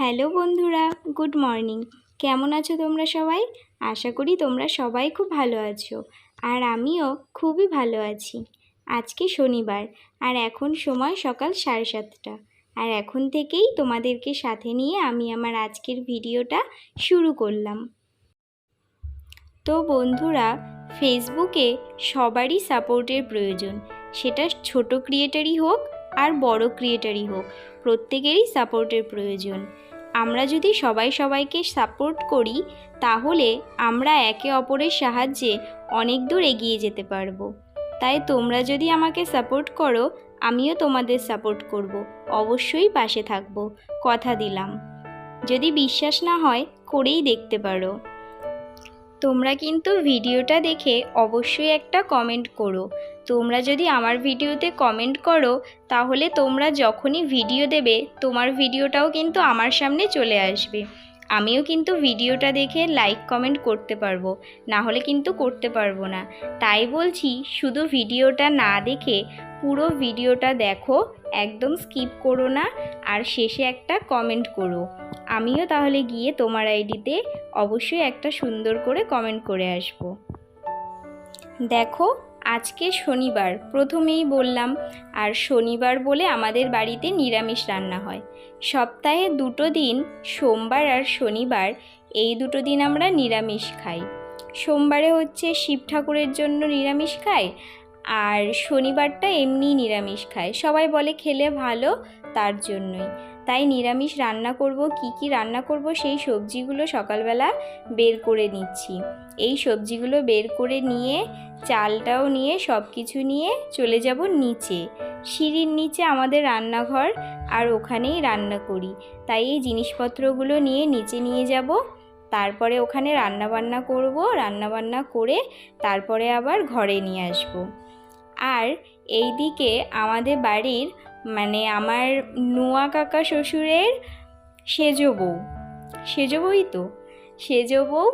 Hello বন্ধুরা, good morning. কেমন আছো তোমরা সবাই? আশা করি তোমরা সবাই খুব ভালো আছো আর আমিও খুবই ভালো আছি। আজকে শনিবার আর এখন সময় সকাল সাড়ে সাতটা। আর এখন থেকেই তোমাদেরকে সাথে নিয়ে আমি আমার আজকের ভিডিওটা শুরু করলাম। তো বন্ধুরা, ফেসবুকে সবারই সাপোর্টের প্রয়োজন। সেটা ছোট ক্রিয়েটারই হোক আর বড় ক্রিয়েটারই হোক, প্রত্যেকেরই সাপোর্টের প্রয়োজন। আমরা যদি সবাই সবাইকে সাপোর্ট করি, তাহলে আমরা একে অপরের সাহায্যে অনেক দূর এগিয়ে যেতে পারব। তাই তোমরা যদি আমাকে সাপোর্ট করো, আমিও তোমাদের সাপোর্ট করব। অবশ্যই পাশে থাকব। কথা দিলাম। যদি বিশ্বাস না হয়, করেই দেখতে পারো। তোমরা কিন্তু ভিডিওটা দেখে অবশ্যই একটা কমেন্ট করো। তোমরা যদি আমার ভিডিওতে কমেন্ট করো, তাহলে তোমরা যখনই ভিডিও দেবে, তোমার ভিডিওটাও কিন্তু আমার সামনে চলে আসবে। আমিও কিন্তু ভিডিওটা দেখে লাইক কমেন্ট করতে পারব। না হলে কিন্তু করতে পারব না। তাই বলছি, শুধু ভিডিওটা না দেখে পুরো ভিডিওটা দেখো, একদম স্কিপ করো না, আর শেষে একটা কমেন্ট করো। আমিও তাহলে গিয়ে তোমার আইডিতে অবশ্যই একটা সুন্দর করে কমেন্ট করে আসব। দেখো আজকে শনিবার, প্রথমেই বললাম, আর শনিবার বলে আমাদের বাড়িতে নিরামিষ রান্না হয়। সপ্তাহে দুটো দিন, সোমবার আর শনিবার, এই দুটো দিন আমরা নিরামিষ খাই। সোমবারে হচ্ছে শিব ঠাকুরের জন্য নিরামিষ খাই আর শনিবারটা এমনি নিরামিষ খায়। সবাই বলে খেলে ভালো, তার জন্যই। তাই নিরামিষ রান্না করব, কি কি রান্না করব সেই সবজিগুলো সকালবেলা বের করে নিচ্ছি। এই সবজিগুলো বের করে নিয়ে, চালটাও নিয়ে সব কিছু নিয়ে চলে যাব নিচে। সিঁড়ির নিচে আমাদের রান্নাঘর আর ওখানেই রান্না করি। তাই এই জিনিসপত্রগুলো নিয়ে নিচে নিয়ে যাব। তারপরে ওখানে রান্না বান্না করব রান্না বান্না করে তারপরে আবার ঘরে নিয়ে আসব। আর এই দিকে আমাদের বাড়ির মানে আমার নোয়া কাকা শ্বশুরের সেজো বউ। সেজো বউই তো। সেজো বউ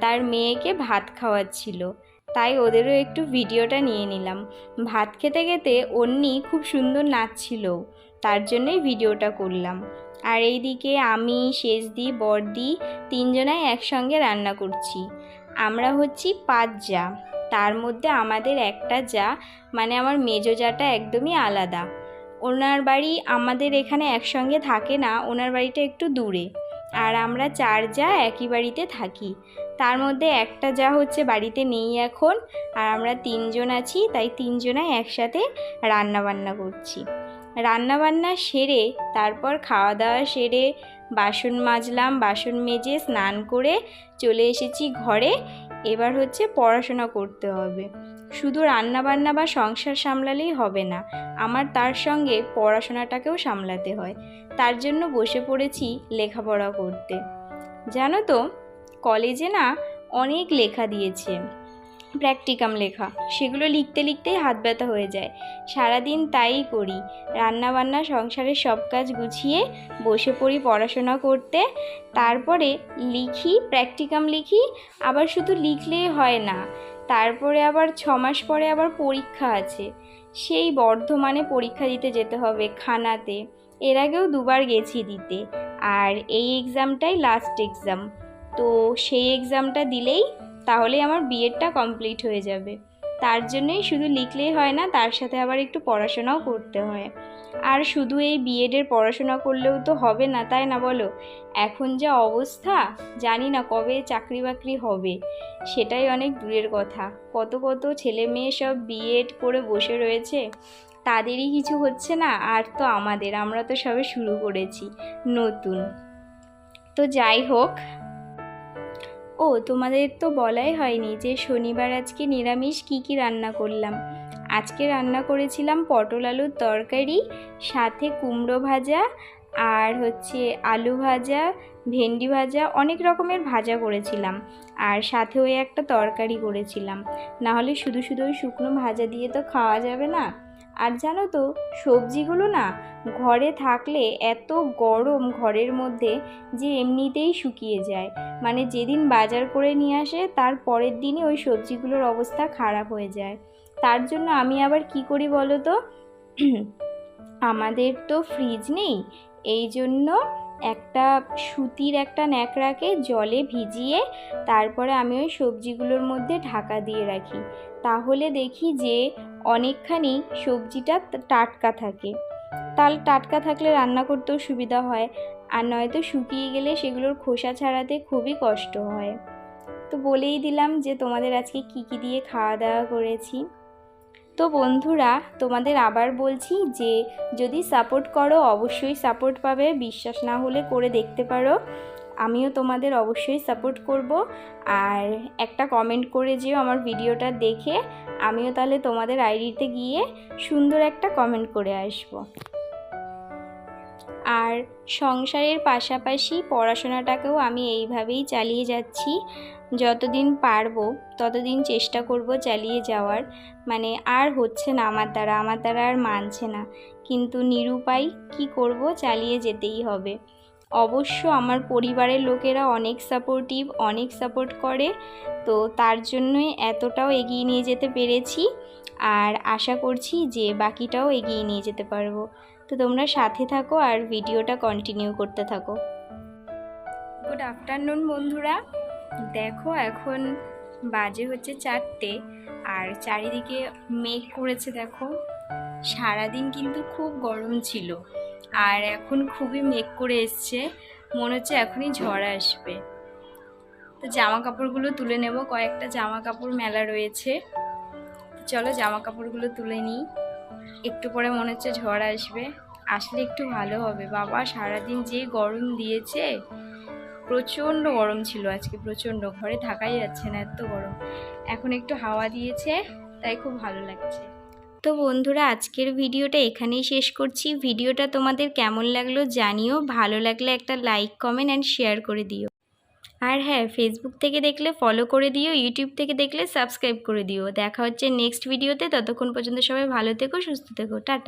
তার মেয়েকে ভাত খাওয়াচ্ছিল। তাই ওদেরও একটু ভিডিওটা নিয়ে নিলাম। ভাত খেতে খেতে অন্যি খুব সুন্দর নাচছিল। তার জন্যই ভিডিওটা করলাম। আর এইদিকে আমি শেষদি বড়দি তিনজনাই একসঙ্গে রান্না করছি। আমরা হচ্ছি পাঁচ যা। তার মধ্যে আমাদের একটা যা মানে আমার মেজো যাটা একদমই আলাদা। ওনার বাড়ি আমাদের এখানে একসঙ্গে থাকে না, ওনার বাড়িটা একটু দূরে। আর আমরা চার যা একই বাড়িতে থাকি। তার মধ্যে একটা যা হচ্ছে বাড়িতে নেই এখন, আর আমরা তিনজন আছি, তাই তিনজনাই একসাথে রান্নাবান্না করছি। রান্নাবান্না সেরে, তারপর খাওয়া দাওয়া সেরে, বাসন মাজলাম, বাসন মেজে, স্নান করে চলে এসেছি ঘরে। এবার হচ্ছে পড়াশোনা করতে হবে। শুধু রান্না বান্না বা সংসার সামলালেই হবে না, আমার তার সঙ্গে পড়াশোনাটাকেও সামলাতে হয়। তার জন্য বসে পড়েছি লেখাপড়া করতে। জানো তো, কলেজে না অনেক লেখা দিয়েছে। প্র্যাকটিকাম লেখা। সেগুলো লিখতে লিখতেই হাত ব্যথা হয়ে যায়। সারাদিন তাই করি। রান্না বান্না সংসারের সব কাজ গুছিয়ে বসে পড়ি পড়াশোনা করতে। তারপরে লিখি, প্র্যাকটিকাম লিখি। আবার শুধু লিখলেই হয় না, তারপরে আবার ছ মাস পরে আবার পরীক্ষা আছে। সেই বর্ধমানে পরীক্ষা দিতে যেতে হবে খানাতে। এর আগেও দুবার গেছি দিতে। আর এই এক্সামটাই লাস্ট এক্সাম তো সেই এক্সামটা দিলেই তাহলে আমার বিএডটা কমপ্লিট হয়ে যাবে। তার জন্যই শুধু লিখলেই হয় না, তার সাথে আবার একটু পড়াশোনাও করতে হয়। আর শুধু এই বিএডের পড়াশোনা করলেও তো হবে না, তাই না বলো? এখন যা অবস্থা, জানি না কবে চাকরি বাকরি হবে, সেটাই অনেক দূরের কথা। কত কত ছেলে মেয়ে সব বিএড করে বসে রয়েছে, তাদেরই কিছু হচ্ছে না, আর তো আমাদের, আমরা তো সবে শুরু করেছি, নতুন। তো যাই হোক ও, তোমাদের তো বলাই হয়নি যে শনিবার আজকে নিরামিষ কি কি রান্না করলাম। আজকে রান্না করেছিলাম পটল আলুর তরকারি, সাথে কুমড়ো ভাজা, আর হচ্ছে আলু ভাজা, ভেন্ডি ভাজা, অনেক রকমের ভাজা করেছিলাম। আর সাথে ওই একটা তরকারি করেছিলাম। নাহলে শুধু শুধু ওই শুকনো ভাজা দিয়ে তো খাওয়া যাবে না। আর জানো তো, সবজিগুলো না ঘরে থাকলে এত গরম ঘরের মধ্যে যে এমনিতেই শুকিয়ে যায়। মানে যেদিন বাজার করে নিয়ে আসে, তার পরের দিনই ওই সবজিগুলোর অবস্থা খারাপ হয়ে যায়। তার জন্য আমি আবার কি করি বলো তো? আমাদের তো ফ্রিজ নেই। এই জন্য একটা সুতির একটা ন্যাকড়াকে জলে ভিজিয়ে তারপরে আমি ওই সবজিগুলোর মধ্যে ঢাকা দিয়ে রাখি। তাহলে দেখি যে অনেকখানি সবজিটা টাটকা থাকে। তাহলে টাটকা থাকলে রান্না করতেও সুবিধা হয়, আর নয়তো শুকিয়ে গেলে সেগুলোর খোসা ছাড়াতে খুবই কষ্ট হয়। তো বলেই দিলাম যে তোমাদের আজকে কি কি দিয়ে খাওয়া দাওয়া করেছি। তো বন্ধুরা, তোমাদের আবার বলছি যে যদি সাপোর্ট করো, অবশ্যই সাপোর্ট পাবে। বিশ্বাস না হলে করে দেখতে পারো। আমিও তোমাদের অবশ্যই সাপোর্ট করব। আর একটা কমেন্ট করে যেও আমার ভিডিওটা দেখে। আমিও তাহলে তোমাদের আইডিতে গিয়ে সুন্দর একটা কমেন্ট করে আসব। আর সংসারের পাশাপাশি পড়াশোনাটাকেও আমি এইভাবেই চালিয়ে যাচ্ছি। যতদিন পারব, ততদিন চেষ্টা করব চালিয়ে যাওয়ার। মানে আর হচ্ছে না আমার দ্বারা আমার দ্বারা আর মানছে না। কিন্তু নিরুপায় কি করব, চালিয়ে যেতেই হবে। অবশ্য আমার পরিবারের লোকেরা অনেক সাপোর্টিভ অনেক সাপোর্ট করে। তো তার জন্যই এতটাও এগিয়ে নিয়ে যেতে পেরেছি। আর আশা করছি যে বাকিটাও এগিয়ে নিয়ে যেতে পারব। তো তোমরা সাথে থাকো আর ভিডিওটা কন্টিনিউ করতে থাকো। গুড আফটারনুন বন্ধুরা। দেখো এখন বাজে হচ্ছে চারটে আর চারিদিকে মেঘ করেছে দেখো। সারাদিন কিন্তু খুব গরম ছিল। আর এখন খুবই মেঘ করে এসছে। মনে হচ্ছে এখনই ঝড় আসবে। তো জামা কাপড়গুলো তুলে নেব। কয়েকটা জামা কাপড় মেলা রয়েছে। চলো জামা কাপড়গুলো তুলে নিই। একটু পরে মনে হচ্ছে ঝড় আসবে। আসলে একটু ভালো হবে। বাবা, সারাদিন যে গরম দিয়েছে, প্রচণ্ড গরম ছিল আজকে, প্রচণ্ড। ঘরে থাকাই যাচ্ছে না, এত গরম। এখন একটু হাওয়া দিয়েছে, তাই খুব ভালো লাগছে। তো বন্ধুরা, আজকের ভিডিওটা এখানেই শেষ করছি। ভিডিওটা তোমাদের কেমন লাগল জানিও, ভালো লাগলে একটা লাইক, কমেন্ট অ্যান্ড শেয়ার করে দিও। আর হ্যাঁ ফেসবুক থেকে দেখলে ফলো করে দিও ইউটিউব থেকে দেখলে সাবস্ক্রাইব করে দিও। দেখা হচ্ছে নেক্সট ভিডিওতে ততক্ষণ পর্যন্ত সবাই ভালো থেকো, সুস্থ থেকো। টাটা।